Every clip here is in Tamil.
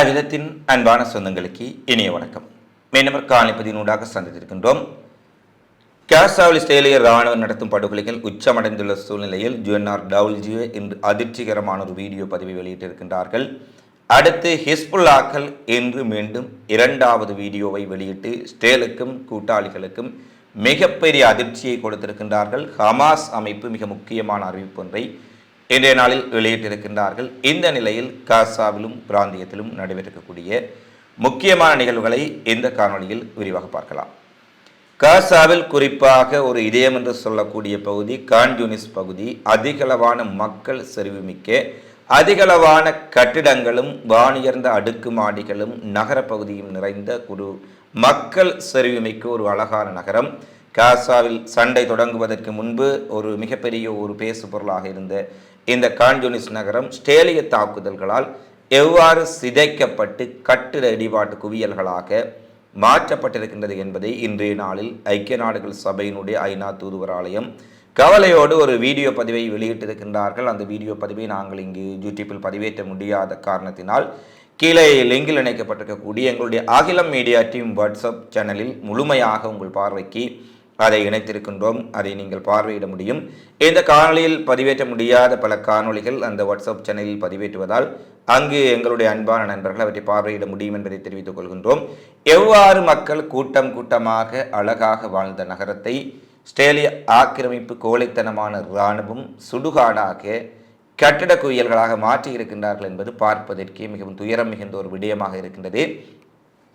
அகிலத்தின் அன்பான சொந்தங்களுக்கு இனிய வணக்கம். மீனவர் காணிப்பதினூடாக சந்தித்திருக்கின்றோம். காசாவில் இஸ்ரேலிய ராணுவம் நடத்தும் படுகொலைகள் உச்சமடைந்துள்ள சூழ்நிலையில் ஜுஎன்ஆர் டவுல்ஜியோ இன்று அதிர்ச்சிகரமான ஒரு வீடியோ பதிவை வெளியிட்டிருக்கின்றார்கள். அடுத்து ஹிஸ்புல்லாக்கள் இன்று மீண்டும் இரண்டாவது வீடியோவை வெளியிட்டு ஸ்டேலுக்கும் கூட்டாளிகளுக்கும் மிகப்பெரிய அதிர்ச்சியை கொடுத்திருக்கின்றார்கள். ஹமாஸ் அமைப்பு மிக முக்கியமான அறிவிப்பு ஒன்றை இன்றைய நாளில் வெளியிட்டிருக்கின்றார்கள் இந்த நிலையில் காசாவிலும் பிராந்தியத்திலும் நடைபெறக்கூடிய முக்கியமான நிகழ்வுகளை இந்த காணொளியில் விரிவாக பார்க்கலாம். காசாவில் குறிப்பாக ஒரு இதயம் என்று சொல்லக்கூடிய பகுதி கான்யூனிஸ் பகுதி அதிகளவான மக்கள் செறிவுமிக்க அதிகளவான கட்டிடங்களும் வானியர்ந்த அடுக்குமாடிகளும் நகர பகுதியும் நிறைந்த ஒரு மக்கள் செறிவுமிக்க ஒரு அழகான நகரம் காசாவில் சண்டை தொடங்குவதற்கு முன்பு ஒரு மிகப்பெரிய ஒரு பேசு பொருளாக இருந்த இந்த கான்யூனிஸ் நகரம் ஸ்டேலிய தாக்குதல்களால் எவ்வாறு சிதைக்கப்பட்டு கட்டிட இடிபாட்டு குவியல்களாக மாற்றப்பட்டிருக்கின்றது என்பதை இன்றைய நாளில் ஐக்கிய நாடுகள் சபையினுடைய ஐநா தூதுவர் ஆலயம் கவலையோடு ஒரு வீடியோ பதிவை வெளியிட்டிருக்கின்றார்கள். அந்த வீடியோ பதிவை நாங்கள் இங்கு யூடியூப்பில் பதிவேற்ற முடியாத காரணத்தினால் கீழே லிங்கில் இணைக்கப்பட்டிருக்கக்கூடிய எங்களுடைய அகிலம் மீடியா டீம் வாட்ஸ்அப் சேனலில் முழுமையாக உங்கள் பார்வைக்கு அதை இணைத்திருக்கின்றோம். அதை நீங்கள் பார்வையிட முடியும். இந்த காணொளியில் பதிவேற்ற முடியாத பல காணொளிகள் அந்த வாட்ஸ்அப் சேனலில் பதிவேற்றுவதால் அங்கு எங்களுடைய அன்பான நண்பர்கள் அவற்றை பார்வையிட முடியும் என்பதை தெரிவித்துக் கொள்கின்றோம். எவ்வாறு மக்கள் கூட்டம் கூட்டமாக அழகாக வாழ்ந்த நகரத்தை ஸ்டேலிய ஆக்கிரமிப்பு கோழைத்தனமான இராணுவம் சுடுகாடாக கட்டிட குவியல்களாக மாற்றி இருக்கின்றார்கள் என்பது பார்ப்பதற்கே மிகவும் துயரம் மிகுந்த ஒரு விடயமாக இருக்கின்றது.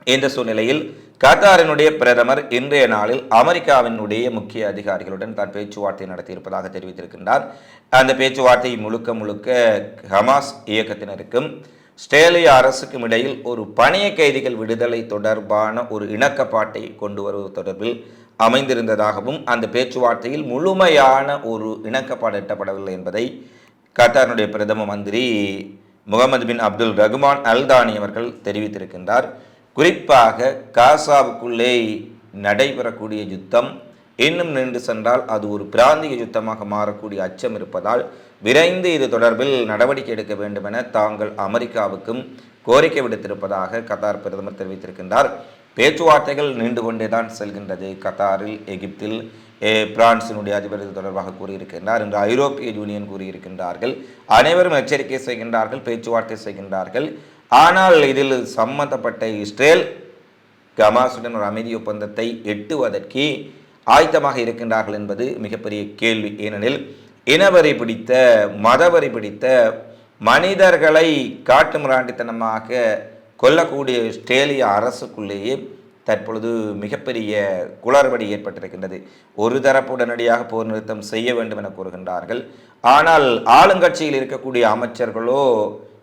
இந்த சூழ்நிலையில் கத்தாரினுடைய பிரதமர் இன்றைய நாளில் அமெரிக்காவினுடைய முக்கிய அதிகாரிகளுடன் தான் பேச்சுவார்த்தை நடத்தியிருப்பதாக தெரிவித்திருக்கின்றார். அந்த பேச்சுவார்த்தை முழுக்க முழுக்க ஹமாஸ் இயக்கத்தினருக்கும் ஸ்டேலிய அரசுக்கும் இடையில் ஒரு பணிய கைதிகள் விடுதலை தொடர்பான ஒரு இணக்கப்பாட்டை கொண்டு வருவது தொடர்பில் அமைந்திருந்ததாகவும் அந்த பேச்சுவார்த்தையில் முழுமையான ஒரு இணக்கப்பாடு எட்டப்படவில்லை என்பதை கத்தாரினுடைய பிரதம மந்திரி Mohammed bin Abdul Rahman Al Thani அவர்கள் தெரிவித்திருக்கின்றார். குறிப்பாக காசாவுக்குள்ளே நடைபெறக்கூடிய யுத்தம் இன்னும் நின்று சென்றால் அது ஒரு பிராந்திய யுத்தமாக மாறக்கூடிய அச்சம் இருப்பதால் விரைந்து இது தொடர்பில் நடவடிக்கை எடுக்க வேண்டும் என தாங்கள் அமெரிக்காவுக்கும் கோரிக்கை விடுத்திருப்பதாக கத்தார் பிரதமர் தெரிவித்திருக்கின்றார். பேச்சுவார்த்தைகள் நீண்டு கொண்டே தான் செல்கின்றது. கத்தாரில் எகிப்தில் பிரான்சினுடைய அதிபர் இது தொடர்பாக கூறியிருக்கின்றார். என்று ஐரோப்பிய யூனியன் கூறியிருக்கின்றார்கள். அனைவரும் எச்சரிக்கை செய்கின்றார்கள் பேச்சுவார்த்தை செய்கின்றார்கள். ஆனால் இதில் சம்மந்தப்பட்ட இஸ்ரேல் கமாசுடன் ஒரு அமைதி ஒப்பந்தத்தை எட்டுவதற்கு ஆயத்தமாக இருக்கின்றார்கள் என்பது மிகப்பெரிய கேள்வி. ஏனெனில் இனவரி பிடித்த மதவரி பிடித்த மனிதர்களை காட்டு மிராண்டித்தனமாக கொல்லக்கூடிய ஸ்டேலிய அரசுக்குள்ளேயே தற்பொழுது மிகப்பெரிய குளறுபடி ஏற்பட்டிருக்கின்றது. ஒரு தரப்பு உடனடியாக போர் நிறுத்தம் செய்ய வேண்டும் என கூறுகின்றார்கள். ஆனால் ஆளுங்கட்சியில் இருக்கக்கூடிய அமைச்சர்களோ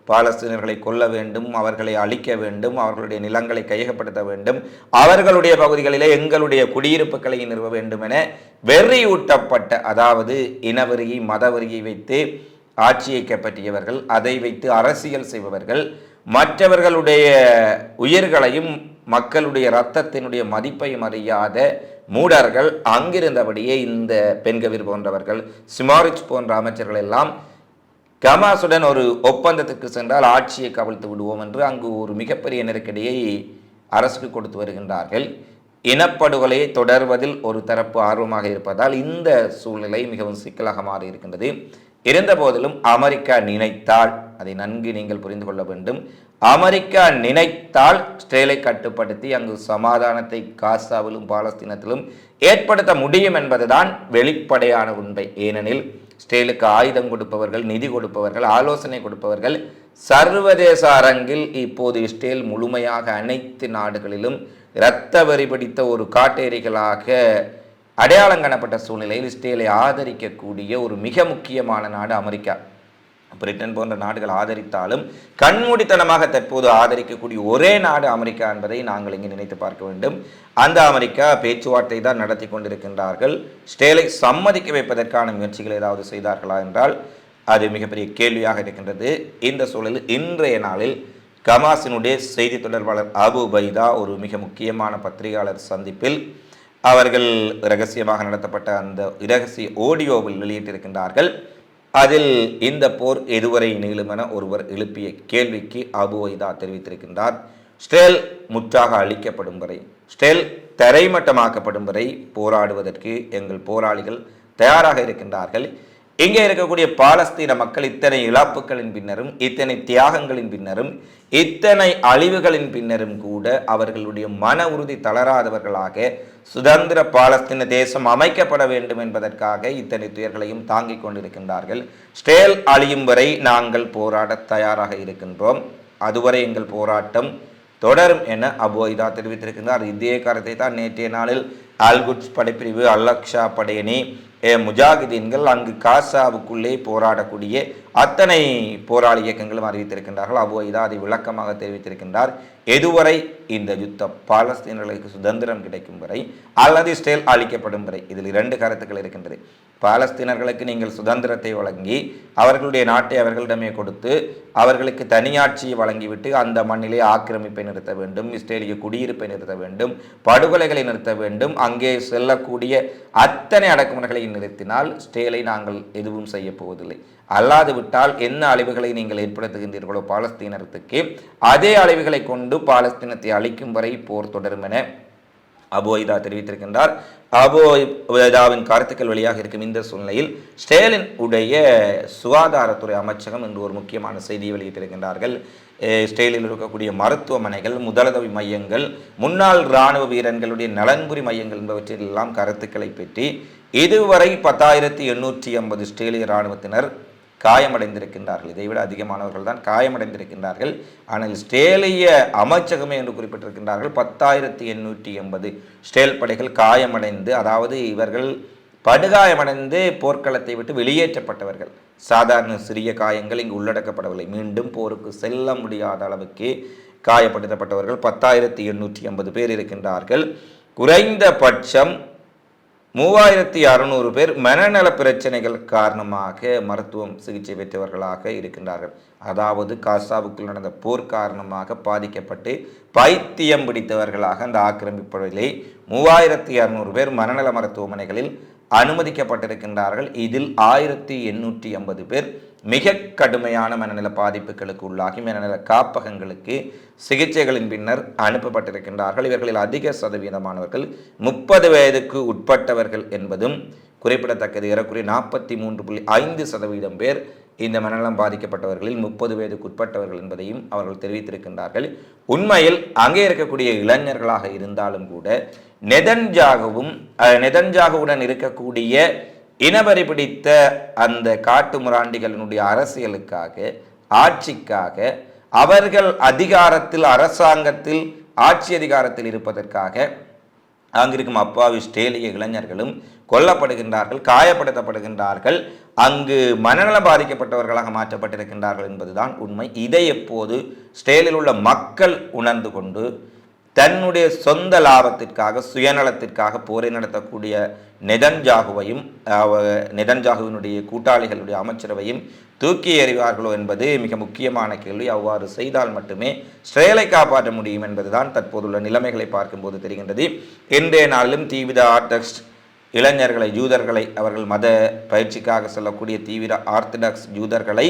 பாலஸ்தீனர்களை கொல்ல வேண்டும் அவர்களை அழிக்க வேண்டும் அவர்களுடைய நிலங்களை கையகப்படுத்த வேண்டும் அவர்களுடைய பகுதிகளிலே எங்களுடைய குடியிருப்புகளை நிறுவ வேண்டும் என வெறியூட்டப்பட்ட அதாவது இனவருகி மதவரியை வைத்து ஆட்சியை கைப்பற்றியவர்கள் அதை வைத்து அரசியல் செய்பவர்கள் மற்றவர்களுடைய உயிர்களையும் மக்களுடைய இரத்தத்தினுடைய மதிப்பையும் அறியாத மூடர்கள் அங்கிருந்தபடியே இந்த பெண்கவிர் போன்றவர்கள் சிமாரிச் போன்ற அமைச்சர்கள் எல்லாம் கமாசுடன் ஒரு ஒப்பந்தத்துக்கு சென்றால் ஆட்சியை கவிழ்த்து விடுவோம் என்று அங்கு ஒரு மிகப்பெரிய நெருக்கடியை அரசுக்கு கொடுத்து வருகின்றார்கள். இனப்படுகொலையை தொடர்வதில் ஒரு தரப்பு ஆர்வமாக இருப்பதால் இந்த சூழ்நிலை மிகவும் சிக்கலாக மாறி இருக்கின்றது அமெரிக்கா நினைத்தால் அதை நன்கு நீங்கள் புரிந்து கொள்ள வேண்டும். அமெரிக்கா நினைத்தால் ஸ்டேலை கட்டுப்படுத்தி அங்கு சமாதானத்தை காசாவிலும் பாலஸ்தீனத்திலும் ஏற்படுத்த முடியும் என்பதுதான் வெளிப்படையான உண்மை. ஏனெனில் ஸ்டேலுக்கு ஆயுதம் கொடுப்பவர்கள் நிதி கொடுப்பவர்கள் ஆலோசனை கொடுப்பவர்கள் சர்வதேச அரங்கில் இப்போது இஸ்ரேல் முழுமையாக அனைத்து நாடுகளிலும் இரத்த வரி பிடித்த ஒரு காட்டேரிகளாக அடையாளம் காணப்பட்ட சூழ்நிலையில் இஸ்ரேலை ஆதரிக்கக்கூடிய ஒரு மிக முக்கியமான நாடு அமெரிக்கா. பிரிட்டன் போன்ற நாடுகள் ஆதரித்தாலும் கண்மூடித்தனமாக தற்போது ஆதரிக்கக்கூடிய ஒரே நாடு அமெரிக்கா என்பதை நாங்கள் இங்கே நினைத்து பார்க்க வேண்டும். அந்த அமெரிக்கா பேச்சுவார்த்தை தான் நடத்தி கொண்டிருக்கின்றார்கள். ஸ்டேலை சம்மதிக்க வைப்பதற்கான முயற்சிகள் ஏதாவது செய்தார்களா என்றால் அது மிகப்பெரிய கேள்வியாக இருக்கின்றது. இந்த சூழலில் இன்றைய நாளில் கமாசினுடைய செய்தி தொடர்பாளர் அபு பைதா ஒரு மிக முக்கியமான பத்திரிகையாளர் சந்திப்பில் அவர்கள் ரகசியமாக நடத்தப்பட்ட அந்த இரகசிய ஆடியோவில் வெளியிட்டிருக்கின்றார்கள். அதில் இந்த போர் எதுவரை நீளுமென என ஒருவர் எழுப்பிய கேள்விக்கு அபு வைதா தெரிவித்திருக்கின்றார். ஸ்டேல் முற்றாக அழிக்கப்படும் வரை ஸ்டேல் தரைமட்டமாக்கப்படும் வரை போராடுவதற்கு எங்கள் போராளிகள் தயாராக இருக்கின்றார்கள். இங்கே இருக்கக்கூடிய பாலஸ்தீன மக்கள் இத்தனை இழப்புகளின் பின்னரும் இத்தனை தியாகங்களின் பின்னரும் இத்தனை அழிவுகளின் பின்னரும் கூட அவர்களுடைய மன உறுதி தளராதவர்களாக சுதந்திர பாலஸ்தீன தேசம் அமைக்கப்பட வேண்டும் என்பதற்காக இத்தனை துயர்களையும் தாங்கிக் கொண்டிருக்கின்றார்கள். ஸ்டேல் அழியும் வரை நாங்கள் போராட தயாராக இருக்கின்றோம். அதுவரை எங்கள் போராட்டம் தொடரும் என அபோய்தா தெரிவித்திருக்கின்றார். இதே கருத்தை தான் நேற்றைய நாளில் அல்குட்ஸ் படைப்பிரிவு அல்லக்ஷா படையணி முஜாகிதீன்கள் அங்கு காசாவுக்குள்ளே போராடக்கூடிய அத்தனை போராளி இயக்கங்களும் அறிவித்திருக்கின்றார்கள். அபோய்தா அதை விளக்கமாக தெரிவித்திருக்கின்றார். எதுவரை இந்த யுத்தம் பாலஸ்தீனர்களுக்கு சுதந்திரம் கிடைக்கும் வரை அல்லது இஸ்ரேல் அளிக்கப்படும் வரை இதில் இரண்டு கருத்துக்கள் இருக்கின்றது. பாலஸ்தீனர்களுக்கு நீங்கள் சுதந்திரத்தை வழங்கி அவர்களுடைய நாட்டை அவர்களிடமே கொடுத்து அவர்களுக்கு தனியாட்சியை வழங்கிவிட்டு அந்த மண்ணிலே ஆக்கிரமிப்பை நிறுத்த வேண்டும் இஸ்ரேலிய குடியிருப்பை நிறுத்த வேண்டும் படுகொலைகளை நிறுத்த வேண்டும் அங்கே செல்லக்கூடிய அத்தனை அடக்குமுறைகளை நிறுத்தினால் ஸ்டேலை நாங்கள் எதுவும் செய்ய போவதில்லை. அல்லாது விட்டால் என்ன அழிவுகளை நீங்கள் ஏற்படுத்துகின்றீர்களோ பாலஸ்தீனத்துக்கு அதே அழிவுகளை கொண்டு பாலஸ்தீனத்தை அழிக்கும் வரை போர் தொடரும் என அபோய்தா தெரிவித்திருக்கின்றார். அபோய்தாவின் கருத்துக்கள் வழியாக இருக்கும் இந்த சூழ்நிலையில் ஸ்டேலின் உடைய சுகாதாரத்துறை அமைச்சகம் என்று ஒரு முக்கியமான செய்தியை வெளியிட்டிருக்கின்றார்கள். அஹ் ஸ்டேலில் இருக்கக்கூடிய மருத்துவமனைகள் முதலுதவி மையங்கள் முன்னாள் இராணுவ வீரர்களுடைய நலன்புரி மையங்கள் என்பவற்றில் எல்லாம் கருத்துக்களை பற்றி இதுவரை பத்தாயிரத்தி எண்ணூற்றி ஐம்பது ஸ்டேலிய இராணுவத்தினர் காயமடைந்திருக்கின்றார்கள். இதைவிட அதிகமானவர்கள் தான் காயமடைந்திருக்கின்றார்கள். ஆனால் ஸ்டேலிய அமைச்சகமே என்று குறிப்பிட்டிருக்கின்றார்கள். பத்தாயிரத்தி எண்ணூற்றி எண்பது ஸ்டேல் படைகள் காயமடைந்து அதாவது இவர்கள் படுகாயமடைந்து போர்க்களத்தை விட்டு வெளியேற்றப்பட்டவர்கள். சாதாரண சிறிய காயங்கள் இங்கு உள்ளடக்கப்படவில்லை. மீண்டும் போருக்கு செல்ல முடியாத அளவுக்கு காயப்படுத்தப்பட்டவர்கள். பத்தாயிரத்தி எண்ணூற்றி எண்பது பேர் இருக்கின்றார்கள். குறைந்தபட்சம் மூவாயிரத்தி அறுநூறு பேர் மனநல பிரச்சனைகள் காரணமாக மருத்துவம் சிகிச்சை பெற்றவர்களாக இருக்கின்றார்கள். அதாவது காசாவுக்குள் நடந்த போர் காரணமாக பாதிக்கப்பட்டு பைத்தியம் பிடித்தவர்களாக அந்த ஆக்கிரமிப்புகளிலே மூவாயிரத்தி அறுநூறு பேர் மனநல மருத்துவமனைகளில் அனுமதிக்கப்பட்டிருக்கின்றார்கள். இதில் ஆயிரத்தி எண்ணூற்றி ஐம்பது பேர் மிக கடுமையான மனநல பாதிப்புகளுக்கு உள்ளாகி மனநல காப்பகங்களுக்கு சிகிச்சைகளின் பின்னர் அனுப்பப்பட்டிருக்கின்றார்கள். இவர்களில் அதிக சதவீதமானவர்கள் முப்பது வயதுக்கு உட்பட்டவர்கள் என்பதும் குறிப்பிடத்தக்கது. ஏறக்குறைய நாற்பத்தி மூன்று புள்ளி ஐந்து சதவீதம் பேர் இந்த மனநலம் பாதிக்கப்பட்டவர்களில் முப்பது வயதுக்கு உட்பட்டவர்கள் என்பதையும் அவர்கள் தெரிவித்திருக்கின்றார்கள். உண்மையில் அங்கே இருக்கக்கூடிய இளைஞர்களாக இருந்தாலும் கூட நெதன்ஜாகவும் நெதன்ஜாகவுடன் இருக்கக்கூடிய இனவரி பிடித்த அந்த காட்டு முராண்டிகளினுடைய அரசியலுக்காக ஆட்சிக்காக அவர்கள் அதிகாரத்தில் அரசாங்கத்தில் ஆட்சி அதிகாரத்தில் இருப்பதற்காக அங்கிருக்கும் அப்பாவி ஸ்டேலிய இளைஞர்களும் கொல்லப்படுகின்றார்கள் காயப்படுத்தப்படுகின்றார்கள். அங்கு மனநலம் பாதிக்கப்பட்டவர்களாக மாற்றப்பட்டிருக்கின்றார்கள் என்பதுதான் உண்மை. இதை எப்போது ஸ்டேலில் உள்ள மக்கள் உணர்ந்து கொண்டு தன்னுடைய சொந்த லாபத்திற்காக சுயநலத்திற்காக போரை நடத்தக்கூடிய நெதன்ஜாகுவையும் நெதன்ஜாகுவினுடைய கூட்டாளிகளுடைய அமைச்சரவையும் தூக்கி எறிவார்களோ என்பது மிக முக்கியமான கேள்வி. அவ்வாறு செய்தால் மட்டுமே ஸ்ரேலை காப்பாற்ற முடியும் என்பதுதான் தற்போதுள்ள நிலைமைகளை பார்க்கும்போது தெரிகின்றது. இன்றைய நாளிலும் தீவிர ஆர்டக்ஸ் இளைஞர்களை ஜூதர்களை அவர்கள் மத பயிற்சிக்காக செல்லக்கூடிய தீவிர ஆர்த்தடாக்ஸ் ஜூதர்களை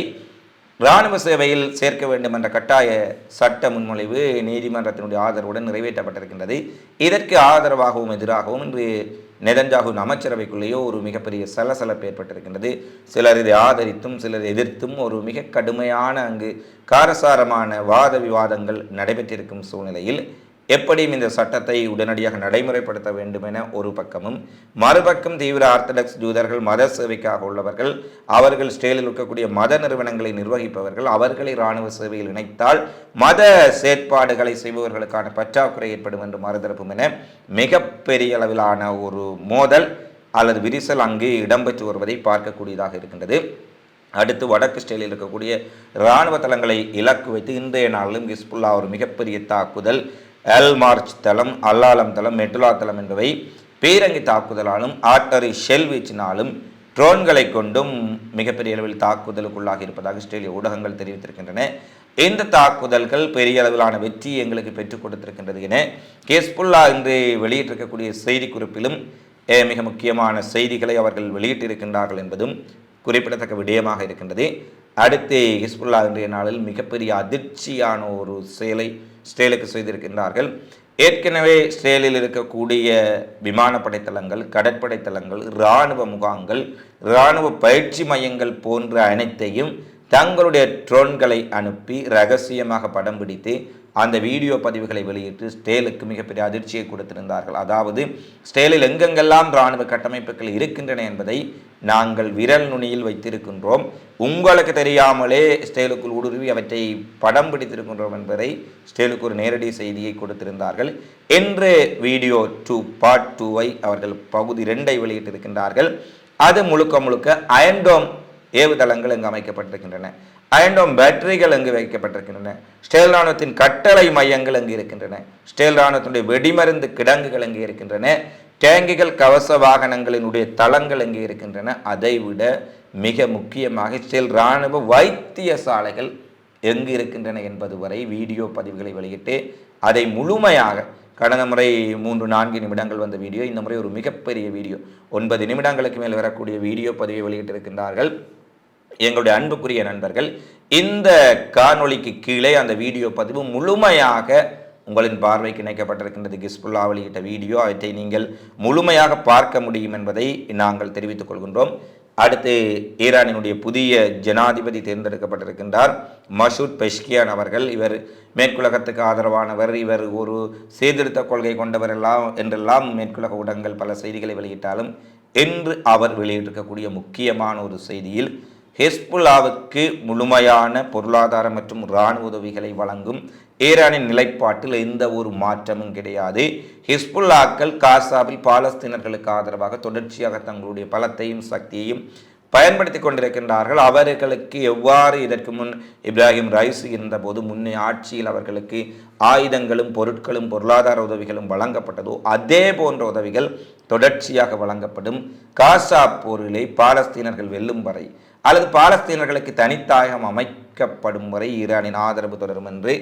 இராணுவ சேவையில் சேர்க்க வேண்டும் என்ற கட்டாய சட்ட முன்மொழிவு நீதிமன்றத்தினுடைய ஆதரவுடன் நிறைவேற்றப்பட்டிருக்கின்றது. இதற்கு ஆதரவாகவும் எதிராகவும் இன்று நெதன்ஜாகுவின் அமைச்சரவைக்குள்ளேயோ ஒரு மிகப்பெரிய சலசலப்பு ஏற்பட்டிருக்கின்றது. சிலர் இதை ஆதரித்தும் சிலர் எதிர்த்தும் ஒரு மிக கடுமையான அங்கு காரசாரமான வாத விவாதங்கள் நடைபெற்றிருக்கும் சூழ்நிலையில் எப்படியும் இந்த சட்டத்தை உடனடியாக நடைமுறைப்படுத்த வேண்டும் என ஒரு பக்கமும் மறுபக்கம் தீவிர ஆர்த்தடாக்ஸ் ஜூதர்கள் மத சேவைக்காக உள்ளவர்கள் அவர்கள் ஸ்டேலில் இருக்கக்கூடிய மத நிறுவனங்களை நிர்வகிப்பவர்கள் அவர்களை இராணுவ சேவையில் இணைத்தால் மத செயற்பாடுகளை செய்பவர்களுக்கான பற்றாக்குறை ஏற்படும் என்று மறுதரப்பும் என மிகப்பெரிய அளவிலான ஒரு மோதல் அல்லது விரிசல் அங்கு இடம்பெற்று வருவதை பார்க்கக்கூடியதாக இருக்கின்றது. அடுத்து வடக்கு ஸ்டேலில் இருக்கக்கூடிய இராணுவ தளங்களை இலக்கு வைத்து இன்றைய நாளிலும் ஹிஸ்புல்லா ஒரு மிகப்பெரிய தாக்குதல் எல் மார்ச் தளம் அல்லாலம் தளம் மெட்டுலா தளம் என்பவை பீரங்கி தாக்குதலாலும் ஆட்டரி ஷெல் வீச்சினாலும் ட்ரோன்களை கொண்டும் மிகப்பெரிய அளவில் தாக்குதலுக்குள்ளாகி இருப்பதாக இஸ்ரேலிய ஊடகங்கள் தெரிவித்திருக்கின்றன. இந்த தாக்குதல்கள் பெரிய அளவிலான வெற்றி எங்களுக்கு பெற்றுக் கொடுத்திருக்கின்றது என கேஸ்புல்லா இன்று வெளியிட்டிருக்கக்கூடிய செய்திக்குறிப்பிலும் குறிப்பிலும் மிக முக்கியமான செய்திகளை அவர்கள் வெளியிட்டிருக்கின்றார்கள் என்பதும் குறிப்பிடத்தக்க விடயமாக இருக்கின்றது. அடுத்து ஹிஸ்புல்லா இன்றைய நாளில் மிகப்பெரிய அதிர்ச்சியான ஒரு செயலை ஸ்டேலுக்கு செய்திருக்கின்றார்கள். ஏற்கனவே ஸ்டேலில் இருக்கக்கூடிய விமானப்படை தளங்கள் கடற்படை தளங்கள் இராணுவ முகாம்கள் இராணுவ பயிற்சி மையங்கள் போன்ற அனைத்தையும் தங்களுடைய ட்ரோன்களை அனுப்பி ரகசியமாக படம் பிடித்து அந்த வீடியோ பதிவுகளை வெளியிட்டு ஸ்டேலுக்கு மிகப்பெரிய அதிர்ச்சியை கொடுத்திருந்தார்கள். அதாவது ஸ்டேலில் எங்கெங்கெல்லாம் இராணுவ கட்டமைப்புகள் இருக்கின்றன என்பதை நாங்கள் விரல் நுனியில் வைத்திருக்கின்றோம். உங்களுக்கு தெரியாமலே ஸ்டேலுக்குள் ஊடுருவி அவற்றை படம் பிடித்திருக்கின்றோம் என்பதை ஸ்டேலுக்கு ஒரு நேரடி செய்தியை கொடுத்திருந்தார்கள். என்று வீடியோ டூ பார்ட் டூவை அவர்கள் பகுதி ரெண்டை வெளியிட்டிருக்கின்றார்கள். அது முழுக்க முழுக்க அயன்டோம் ஏவுதளங்கள் இங்கு அமைக்கப்பட்டிருக்கின்றன. அயன்டோம் பேட்டரிகள் அங்கு வைக்கப்பட்டிருக்கின்றன. ஸ்டேல் ராணுவத்தின் கட்டளை மையங்கள் அங்கு இருக்கின்றன. ஸ்டேல் ராணுவத்தினுடைய வெடிமருந்து கிடங்குகள் அங்கே இருக்கின்றன. டேங்கிகள் கவச வாகனங்களினுடைய தளங்கள் இங்கு இருக்கின்றன. அதைவிட மிக முக்கியமாக ஸ்டேல் இராணுவ வைத்தியசாலைகள் எங்கு இருக்கின்றன என்பது வரை வீடியோ பதிவுகளை வெளியிட்டு அதை முழுமையாக கடந்த முறை மூன்று நான்கு நிமிடங்கள் வந்த வீடியோ இந்த முறை ஒரு மிகப்பெரிய வீடியோ. ஒன்பது நிமிடங்களுக்கு மேல் வரக்கூடிய வீடியோ பதிவை வெளியிட்டிருக்கின்றார்கள். எங்களுடைய அன்புக்குரிய நண்பர்கள் இந்த காணொளிக்கு கீழே அந்த வீடியோ பதிவு முழுமையாக உங்களின் பார்வைக்கு இணைக்கப்பட்டிருக்கின்றது. கிஸ்புல்லா வெளியிட்ட வீடியோ அவற்றை நீங்கள் முழுமையாக பார்க்க முடியும் என்பதை நாங்கள் தெரிவித்துக் கொள்கின்றோம். அடுத்து ஈரானினுடைய புதிய ஜனாதிபதி தேர்ந்தெடுக்கப்பட்டிருக்கின்றார். மசூத் பெஷ்கியான் அவர்கள் இவர் மேற்குலகத்துக்கு ஆதரவானவர் இவர் ஒரு சீர்திருத்த கொள்கை கொண்டவர் எல்லாம் என்றெல்லாம் மேற்குலக ஊடகங்கள் பல செய்திகளை வெளியிட்டாலும் என்று அவர் வெளியிட்டிருக்கக்கூடிய முக்கியமான ஒரு செய்தியில் ஹெஸ்புல்லாவுக்கு முழுமையான பொருளாதார மற்றும் இராணுவ உதவிகளை வழங்கும் ஈரானின் நிலைப்பாட்டில் எந்த ஒரு மாற்றமும் கிடையாது. ஹிஸ்புல்லாக்கள் காசாவில் பாலஸ்தீனர்களுக்கு ஆதரவாக தொடர்ச்சியாக தங்களுடைய பலத்தையும் சக்தியையும் பயன்படுத்தி கொண்டிருக்கின்றார்கள். அவர்களுக்கு எவ்வாறு இதற்கு முன் இப்ராஹிம் ரைஸ் இருந்தபோது முன்னே ஆட்சியில் அவர்களுக்கு ஆயுதங்களும் பொருட்களும் பொருளாதார உதவிகளும் வழங்கப்பட்டதோ அதே போன்ற உதவிகள் தொடர்ச்சியாக வழங்கப்படும். காசா போரிலே பாலஸ்தீனர்கள் வெல்லும் வரை அல்லது பாலஸ்தீனர்களுக்கு தனித்தாயகம் அமைக்கப்படும் வரை ஈரானின் ஆதரவு தொடரும் என்று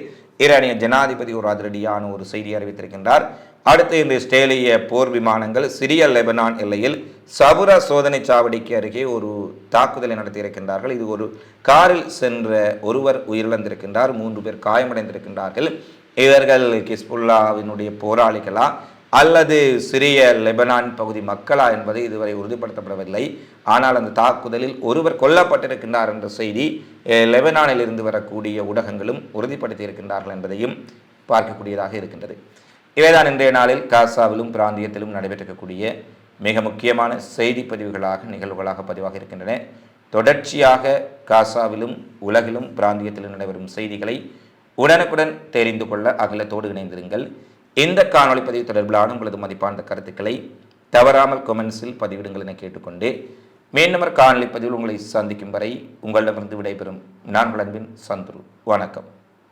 ஈரானிய ஜனாதிபதி ஒரு அதிரடியான ஒரு செய்தி அறிவித்திருக்கின்றார். அடுத்து இந்த இஸ்ரேலிய போர் விமானங்கள் சிரிய லெபனான் எல்லையில் சபுரா சோதனை சாவடிக்கு அருகே ஒரு தாக்குதலை நடத்தியிருக்கின்றார்கள். இது ஒரு காரில் சென்ற ஒருவர் உயிரிழந்திருக்கின்றார். மூன்று பேர் காயமடைந்திருக்கின்றார்கள். இவர்கள் கிஸ்புல்லாவினுடைய போராளிகளா? அல்லது சிறிய லெபனான் பகுதி மக்களா என்பதை இதுவரை உறுதிப்படுத்தப்படவில்லை. ஆனால் அந்த தாக்குதலில் ஒருவர் கொல்லப்பட்டிருக்கின்றார் என்ற செய்தி லெபனானில் இருந்து வரக்கூடிய ஊடகங்களும் உறுதிப்படுத்தியிருக்கின்றார்கள் என்பதையும் பார்க்கக்கூடியதாக இருக்கின்றது. இவைதான் இன்றைய நாளில் காசாவிலும் பிராந்தியத்திலும் நடைபெற்றிருக்கக்கூடிய மிக முக்கியமான செய்தி பதிவுகளாக நிகழ்வுகளாக பதிவாக இருக்கின்றன. தொடர்ச்சியாக காசாவிலும் உலகிலும் பிராந்தியத்திலும் நடைபெறும் செய்திகளை உடனுக்குடன் தெரிந்து கொள்ள அகிலத்தோடு இணைந்திருங்கள். இந்த காணொளி பதிவு தொடர்பிலான உங்களது மதிப்பான கருத்துக்களை தவறாமல் கொமெண்ட்ஸில் பதிவிடுங்கள் என கேட்டுக்கொண்டு மீண்டும் காணொலி பதிவில் உங்களை சந்திக்கும் வரை உங்களிடமிருந்து விடைபெறும் நான் அன்பின் சந்துரு. வணக்கம்.